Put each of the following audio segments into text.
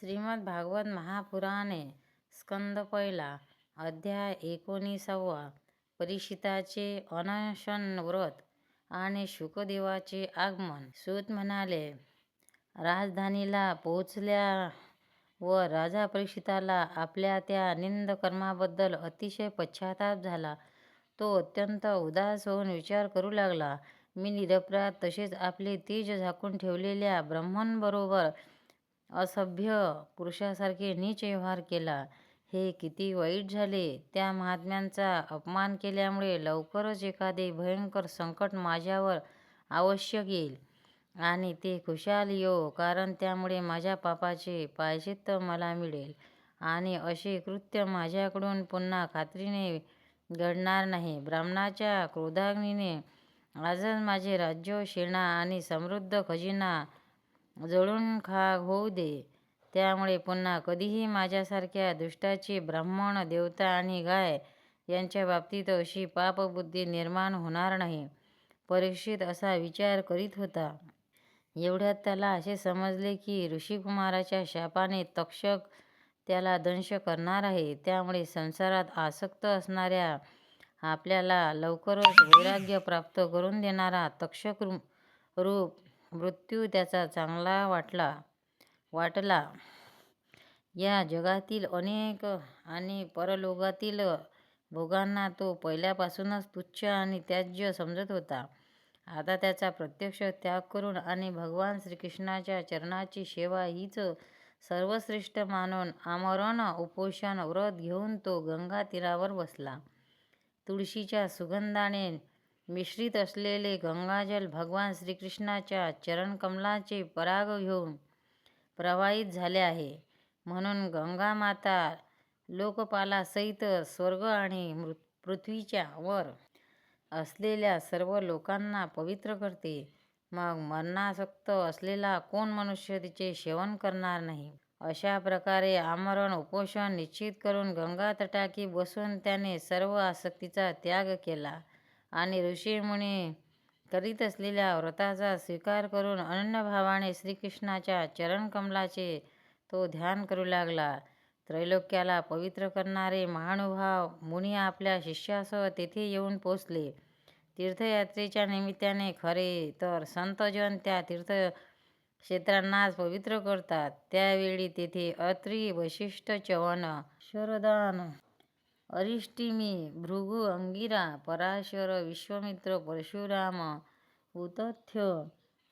श्रीमद भागवत महापुराणे स्कंद पहिला अध्याय एकोणीसावा. परीक्षिताचे अनशन व्रत आणि शुकदेवाचे आगमन. सूत म्हणाले राजधानीला पोहोचल्या व राजा परीक्षिताला आपल्या त्या निंद कर्माबद्दल अतिशय पश्चाताप झाला. तो अत्यंत उदास होऊन विचार करू लागला. मी निरपराध तसेच आपले तेज झाकून ठेवलेल्या ब्राह्मणांबरोबर असभ्य पुरुषासारखे नीच व्यवहार केला. हे किती वाईट झाले. त्या महात्म्यांचा अपमान केल्यामुळे लवकरच एखादे भयंकर संकट माझ्यावर आवश्यक येईल. आणि ते खुशाल येवो कारण त्यामुळे माझ्या पापाचे प्रायश्चित्त मला मिळेल. आणि असे कृत्य माझ्याकडून पुन्हा खात्रीने घडणार नाही. ब्राह्मणाच्या क्रोधाग्नीने आजच माझे राज्य शेणा आणि समृद्ध खजिना जळून खाक होऊ दे. त्यामुळे पुन्हा कधीही माझ्यासारख्या दुष्टाची ब्राह्मण देवता आणि गाय यांच्या बाबतीत अशी पापबुद्धी निर्माण होणार नाही. परीक्षित असा विचार करीत होता. एवढ्यात त्याला असे समजले की ऋषिकुमाराच्या शापाने तक्षक त्याला दंश करणार आहे. त्यामुळे संसारात आसक्त असणाऱ्या आपल्याला लवकरच वैराग्य प्राप्त करून देणारा तक्षक रूप मृत्यू त्याचा चांगला वाटला वाटला. या जगातील अनेक आणि परलोकातील भोगांना तो पहिल्यापासूनच तुच्छ आणि त्याज्य समजत होता. आता त्याचा प्रत्यक्ष त्याग करून आणि भगवान श्रीकृष्णाच्या चरणाची सेवा हीच सर्वश्रेष्ठ मानून आमरण उपोषण व्रत घेऊन तो गंगा तीरावर बसला. तुळशीच्या सुगंधाने मिश्रित असलेले गंगाजल भगवान श्रीकृष्णाच्या चरणकमलाचे पराग घेऊन प्रवाहित झाले आहे. म्हणून गंगामाता लोकपालासहित स्वर्ग आणि पृथ्वीच्या वर असलेल्या सर्व लोकांना पवित्र करते. मग मरणासक्त असलेला कोण मनुष्य तिचे सेवन करणार नाही? अशा प्रकारे आमरण उपोषण निश्चित करून गंगा तटाकी बसून त्याने सर्व आसक्तीचा त्याग केला. आणि ऋषीमुनी करीत असलेल्या व्रताचा स्वीकार करून अनन्यभावाने श्रीकृष्णाच्या चरणकमलाचे तो ध्यान करू लागला. त्रैलोक्याला पवित्र करणारे महानुभाव मुनी आपल्या शिष्यासह तेथे येऊन पोचले. तीर्थयात्रेच्या निमित्ताने खरे तर संतजन त्या तीर्थक्षेत्रांनाच पवित्र करतात. त्यावेळी तेथे अत्री वशिष्ठ चवन शरदान अरिष्टिमी भृगु अंगिरा पराशर विश्वामित्र परशुराम उतथ्य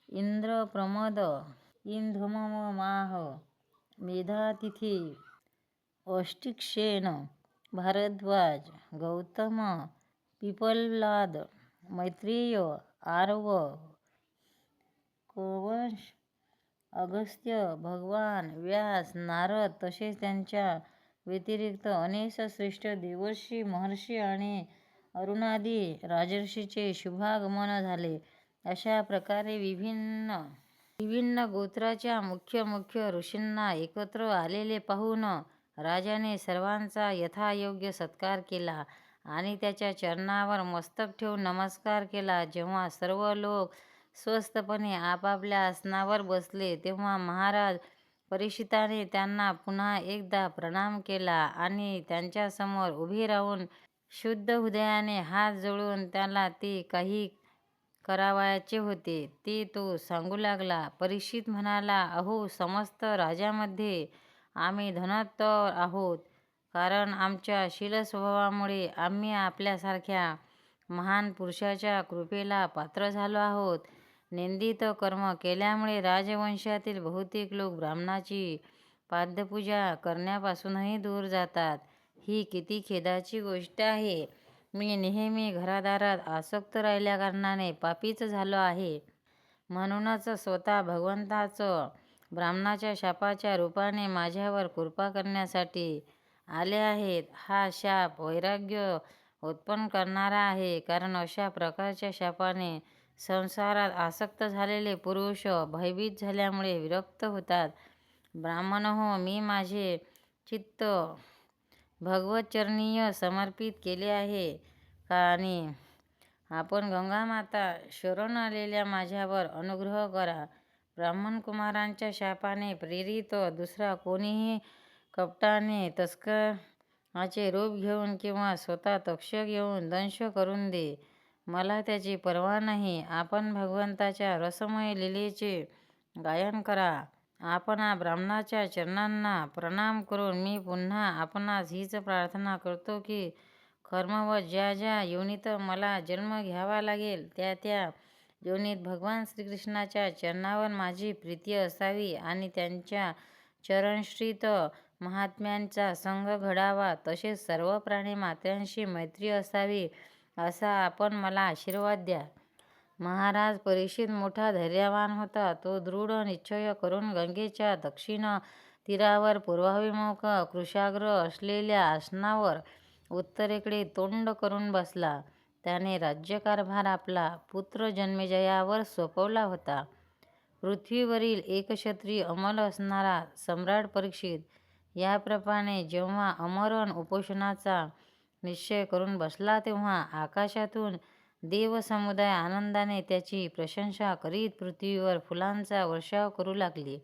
इंद्र प्रमद इंधममाह मेधातिथी औष्टिक्षेन भारद्वाज गौतम पिपलाद मैत्रेय आरव कौवंश अगस्त्य भगवान व्यास नारद तसेच त्यांच्या व्यतिरिक्त अनेक श्रेष्ठ देवर्षी महर्षी आणि अरुणादी राजर्षीचे शुभागमन झाले. अशा प्रकारे विभिन्न विभिन्न गोत्राच्या मुख्य मुख्य ऋषींना एकत्र आलेले पाहून राजाने सर्वांचा यथायोग्य सत्कार केला आणि त्याच्या चरणावर मस्तक ठेवून नमस्कार केला. जेव्हा सर्व लोक स्वस्थपणे आपापल्या आसनावर बसले तेव्हा महाराज परीक्षिताने त्यांना पुन्हा एकदा प्रणाम केला आणि त्यांच्यासमोर उभे राहून शुद्ध हृदयाने हात जोडून त्याला ते काही करावयाचे होते. ते तो सांगू लागला परीक्षित म्हणाला अहो समस्त राज्यामध्ये आम्ही धनोत्तर आहोत. कारण आमच्या शीलस्वभावामुळे आम्ही आपल्यासारख्या महान पुरुषाच्या कृपेला पात्र झालो आहोत. निंदित कर्म केल्यामुळे राजवंशातील बहुतेक लोक ब्राह्मणाची पाद्यपूजा करण्यापासूनही दूर जातात. ही किती खेदाची गोष्ट आहे. मी नेहमी घरादारात आसक्त राहिल्याकारणाने पापीच झालो आहे. म्हणूनच स्वतः भगवंताचं ब्राह्मणाच्या शापाच्या रूपाने माझ्यावर कृपा करण्यासाठी आले आहेत. हा शाप वैराग्य उत्पन्न करणारा आहे. कारण अशा प्रकारच्या शापाने संसारात आसक्त झालेले पुरुष भयभीत झाल्यामुळे विरक्त होतात. ब्राह्मण हो मी माझे चित्त भगवतचरणीय समर्पित केले आहे. आणि आपण गंगामाता शरण आलेल्या माझ्यावर अनुग्रह करा. ब्राह्मणकुमारांच्या शापाने प्रेरित दुसरा कोणीही कपटाने तस्कराचे रूप घेऊन किंवा स्वतः तक्षक येऊन दंश करून दे. मला त्याची पर्वा नाही. आपण भगवंताच्या रसमय लीलेचे गायन करा. आपणा ब्राह्मणाच्या चरणांना प्रणाम करून मी पुन्हा आपणास हीच प्रार्थना करतो की कर्मवश ज्या ज्या योनीत मला जन्म घ्यावा लागेल त्या त्या योनीत भगवान श्रीकृष्णाच्या चरणावर माझी प्रीती असावी आणि त्यांच्या चरणश्रीत महात्म्यांचा संग घडावा. तसेच सर्व प्राणी मात्र्यांशी मैत्री असावी. असा आपण मला आशीर्वाद द्या. महाराज परीक्षित मोठा धैर्यवान होता. तो दृढ निश्चय करून गंगेच्या दक्षिण तीरावर पूर्वाभिमुख कृशाग्र असलेल्या आसनावर उत्तरेकडे तोंड करून बसला. त्याने राज्यकारभार आपला पुत्र जन्मेजयावर सोपवला होता. पृथ्वीवरील एकछत्री अमल असणारा सम्राट परीक्षित याप्रमाणे जेव्हा अमरण उपोषणाचा निश्चय करून बसला तेव्हा आकाशातून देवसमुदाय आनंदाने त्याची प्रशंसा करीत पृथ्वीवर फुलांचा वर्षाव करू लागले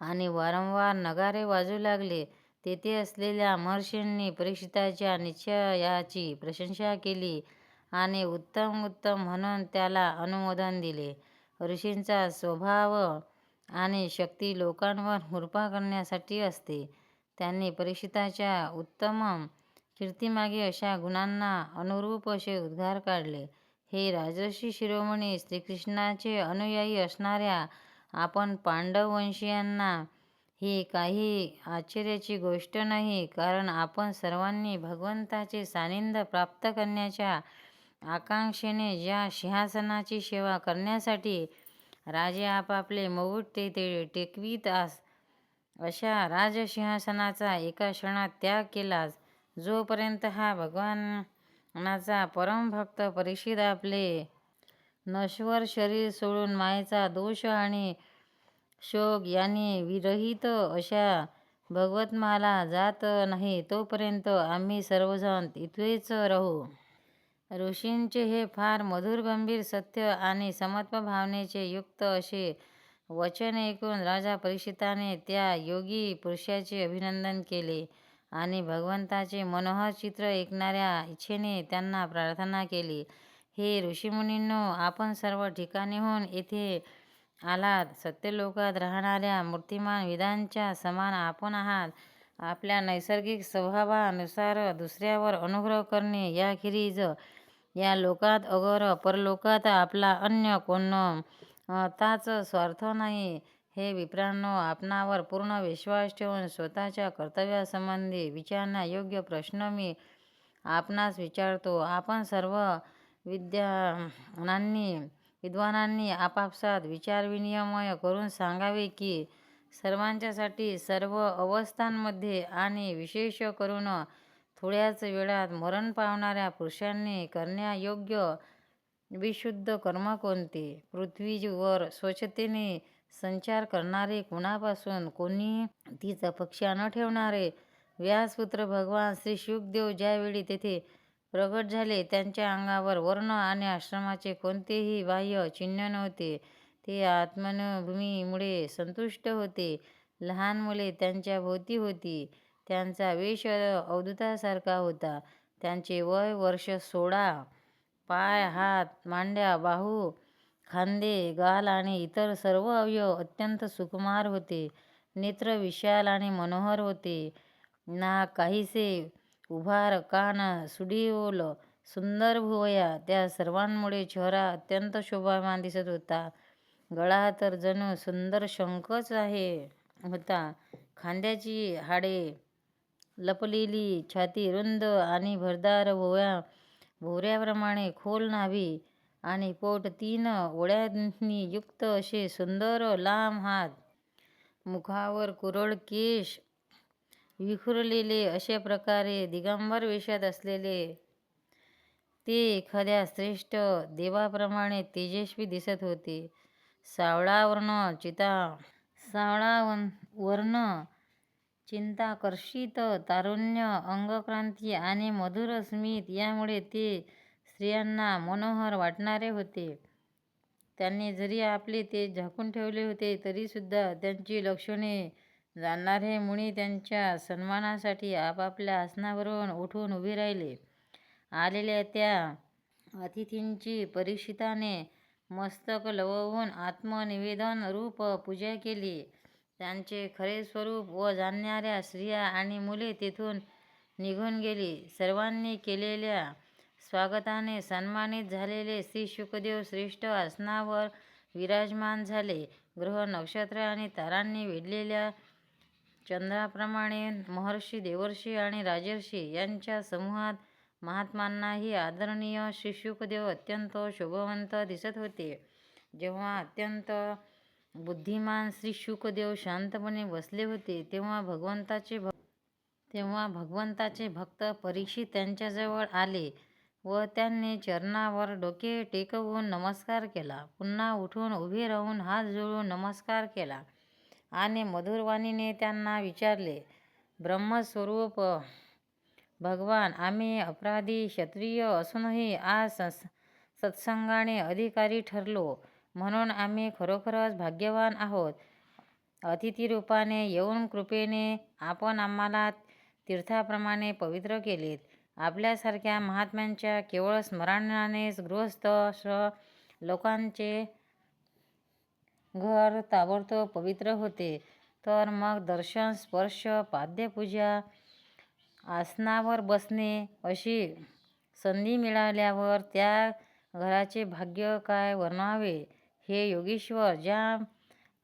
आणि वारंवार नगारे वाजू लागले. तेथे असलेल्या महर्षींनी परीक्षिताच्या निश्चयाची प्रशंसा केली आणि उत्तम उत्तम म्हणून त्याला अनुमोदन दिले. ऋषींचा स्वभाव आणि शक्ती लोकांवर हुरपा करण्यासाठी असते. त्यांनी परीक्षिताच्या उत्तम कीर्तीमागे अशा गुणांना अनुरूप असे उद्गार काढले. हे राजर्षी शिरोमणी श्रीकृष्णाचे अनुयायी असणाऱ्या आपण पांडववंशीयांना ही काही आश्चर्याची गोष्ट नाही कारण आपण सर्वांनी भगवंताचे सानिध्य प्राप्त करण्याच्या आकांक्षेने ज्या सिंहासनाची सेवा करण्यासाठी राजे आपापले मऊट तेथे टेकवीत आस अशा राजसिंहासनाचा एका क्षणात त्याग केलाच. जोपर्यंत हा भगवानाचा परमभक्त परिषद आपले नश्वर शरीर सोडून मायेचा दोष आणि शोक यांनी विरहित अशा भगवतमाला जात नाही तोपर्यंत आम्ही सर्वजण तिथेच राहू. ऋषींचे हे फार मधुर गंभीर सत्य आणि समत्व भावनेचे युक्त असे वचन ऐकून राजा परीक्षिताने त्या योगी पुरुषाचे अभिनंदन केले. आणि भगवंताचे मनोहर चित्र ऐकणाऱ्या इच्छेने त्यांना प्रार्थना केली. हे ऋषीमुनींनो आपण सर्व ठिकाणीहून येथे आलात. सत्यलोकात राहणाऱ्या मूर्तिमान विधांच्या समान आपण आहात. आपल्या नैसर्गिक स्वभावानुसार दुसऱ्यावर अनुग्रह करणे याखेरीज या लोकात अगर परलोकात आपला अन्य कोणताच स्वार्थ नाही. हे विप्रांनो आपणावर पूर्ण विश्वास ठेवून स्वतःच्या कर्तव्यासंबंधी विचारण्यायोग्य प्रश्न मी आपणास विचारतो. आपण सर्व विद्वानांनी विद्वानांनी आपापसात विचारविनिमय करून सांगावे की सर्वांच्यासाठी सर्व अवस्थांमध्ये आणि विशेष करून थोड्याच वेळात मरण पावणाऱ्या पुरुषांनी करण्यायोग्य विशुद्ध कर्म कोणते? पृथ्वीवर स्वच्छतेने संचार करणारे कुणापासून? कोणी तीच अपेक्षा न ठेवणारे? व्यासपुत्र भगवान श्री शुकदेव ज्यावेळी तेथे प्रगट झाले त्यांच्या अंगावर वर्ण आणि आश्रमाचे कोणतेही बाह्य चिन्ह नव्हते. ते आत्मनभूमीमुळे संतुष्ट होते. लहान मुले त्यांच्या भोवती होती. त्यांचा वेश अवधूतासारखा होता. त्यांचे वय वर्ष सोळा. पाय हात मांड्या बाहू खांदे गाल आणि इतर सर्व अवयव अत्यंत सुकुमार होते. नेत्र विशाल आणि मनोहर होते. नाक काहीसे उभार कान सुडीओल सुंदर भुवया त्या सर्वांमुळे चेहरा अत्यंत शोभामान दिसत होता. गळा तर जणू सुंदर शंखच आहे होता. खांद्याची हाडे लपलेली छाती रुंद आणि भरदार भोव्या भोवऱ्याप्रमाणे खोल नाभी आणि पोट तीन ओळ्यांनी युक्त असे सुंदर लांब हात. मुखावर कुरळ केश विखुरलेले अशा प्रकारे दिगंबर वेशात असलेले. ते एखाद्या श्रेष्ठ देवाप्रमाणे तेजस्वी दिसत होते. सावळा वर्ण चिता सावळा वर्ण चिंताकर्षित तारुण्य अंगक्रांती आणि मधुर स्मित यामुळे ते स्त्रियांना मनोहर वाटणारे होते त्यांनी जरी आपले तेज झाकून ठेवले होते तरीसुद्धा त्यांची लक्षणे जाणणारे मुनी त्यांच्या सन्मानासाठी आपापल्या आसनावरून उठून उभे राहिले. आलेल्या त्या अतिथींची परीक्षिताने मस्तक लववून आत्मनिवेदन रूप पूजा केली. त्यांचे खरे स्वरूप व जाणणाऱ्या स्त्रिया आणि मुले तेथून निघून गेली. सर्वांनी केलेल्या स्वागताने सन्मानित झालेले श्री शुकदेव श्रेष्ठ आसनावर विराजमान झाले. ग्रह, नक्षत्र आणि तारांनी वेढलेल्या चंद्राप्रमाणे महर्षी, देवर्षी आणि राजर्षी यांच्या समूहात महात्मांनाही आदरणीय श्री शुकदेव अत्यंत शोभवंत दिसत होते. जेव्हा अत्यंत बुद्धिमान श्री शुकदेव शांतपणे बसले होते तेव्हा भगवंताचे भक् तेव्हा भगवंताचे भक्त परीक्षित त्यांच्याजवळ आले व त्यांनी चरणावर डोके टेकवून नमस्कार केला. पुन्हा उठून उभे राहून हात जोडून नमस्कार केला आणि मधुरवाणीने त्यांना विचारले, ब्रह्मस्वरूप भगवान, आम्ही अपराधी क्षत्रिय असूनही आज सत्संगाने अधिकारी ठरलो, म्हणून आम्ही खरोखरच भाग्यवान आहोत. अतिथीरूपाने येऊन कृपेने आपण आम्हाला तीर्थाप्रमाणे पवित्र केलेत. आपल्यासारख्या महात्म्यांच्या केवळ स्मरणानेच गृहस्थ लोकांचे घर ताबडतोब पवित्र होते, तर मग दर्शन, स्पर्श, पाद्यपूजा, आसनावर बसणे अशी संधी मिळाल्यावर त्या घराचे भाग्य काय वर्णावे? हे योगेश्वर ज्या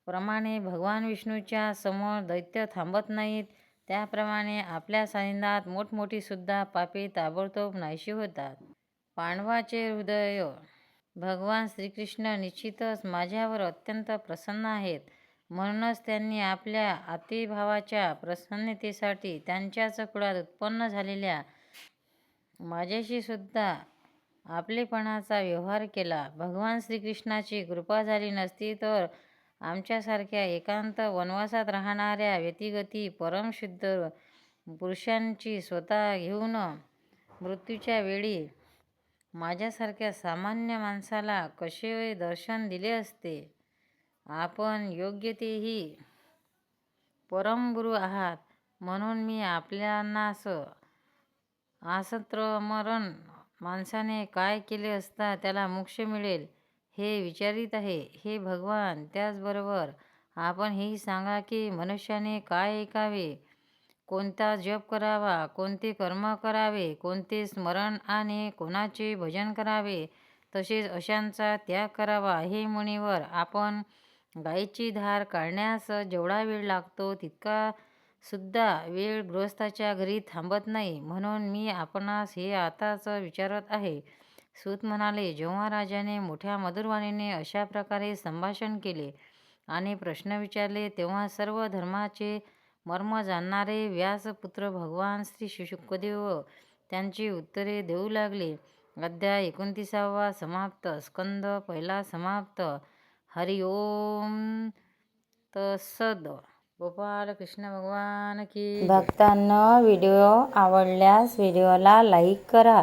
प्रमाणे भगवान विष्णूच्या समोर दैत्य थांबत नाहीत, त्याप्रमाणे आपल्या सानिंदात मोठमोठीसुद्धा पापे ताबडतोब नाहीशी होतात. पांडवाचे हृदय भगवान श्रीकृष्ण निश्चितच माझ्यावर अत्यंत प्रसन्न आहेत. म्हणूनच त्यांनी आपल्या अतिभावाच्या प्रसन्नतेसाठी त्यांच्याच कुळात उत्पन्न झालेल्या माझ्याशीसुद्धा आपलेपणाचा व्यवहार केला. भगवान श्रीकृष्णाची कृपा झाली नसती तर आमच्यासारख्या एकांत वनवासात राहणाऱ्या व्यतिगती परमशुद्ध पुरुषांची स्वतः घेऊन मृत्यूच्या वेळी माझ्यासारख्या सामान्य माणसाला कसे दर्शन दिले असते? आपण योग्य तेही परमगुरू आहात, म्हणून मी आपणांस आसत्रमरण माणसाने काय केले असता त्याला मोक्ष मिळेल, हे विचारीत आहे. हे भगवान, त्याचबरोबर आपण हेही सांगा की मनुष्याने काय ऐकावे, कोणता जप करावा, कोणते कर्म करावे, कोणते स्मरण आणि कोणाचे भजन करावे, तसेच अशांचा त्याग करावा. हे मुनीवर, आपण गायीची धार काढण्यास जेवढा वेळ लागतो तितकासुद्धा वेळ गृहस्थाच्या घरी थांबत नाही, म्हणून मी आपणास हे आताच विचारत आहे. सूत म्हणाले, जेव्हा राजाने मोठ्या मधुरवाणीने अशा प्रकारे संभाषण केले आणि प्रश्न विचारले तेव्हा सर्व धर्माचे मर्म जाणणारे व्यासपुत्र भगवान श्री शुकदेव त्यांची उत्तरे देऊ लागले. अध्याय एकोणतीसावा समाप्त. स्कंद पहिला समाप्त. हरि ओम. तत्सद. गोपाळ कृष्ण भगवान की भक्तांना व्हिडिओ आवडल्यास व्हिडिओला लाईक करा,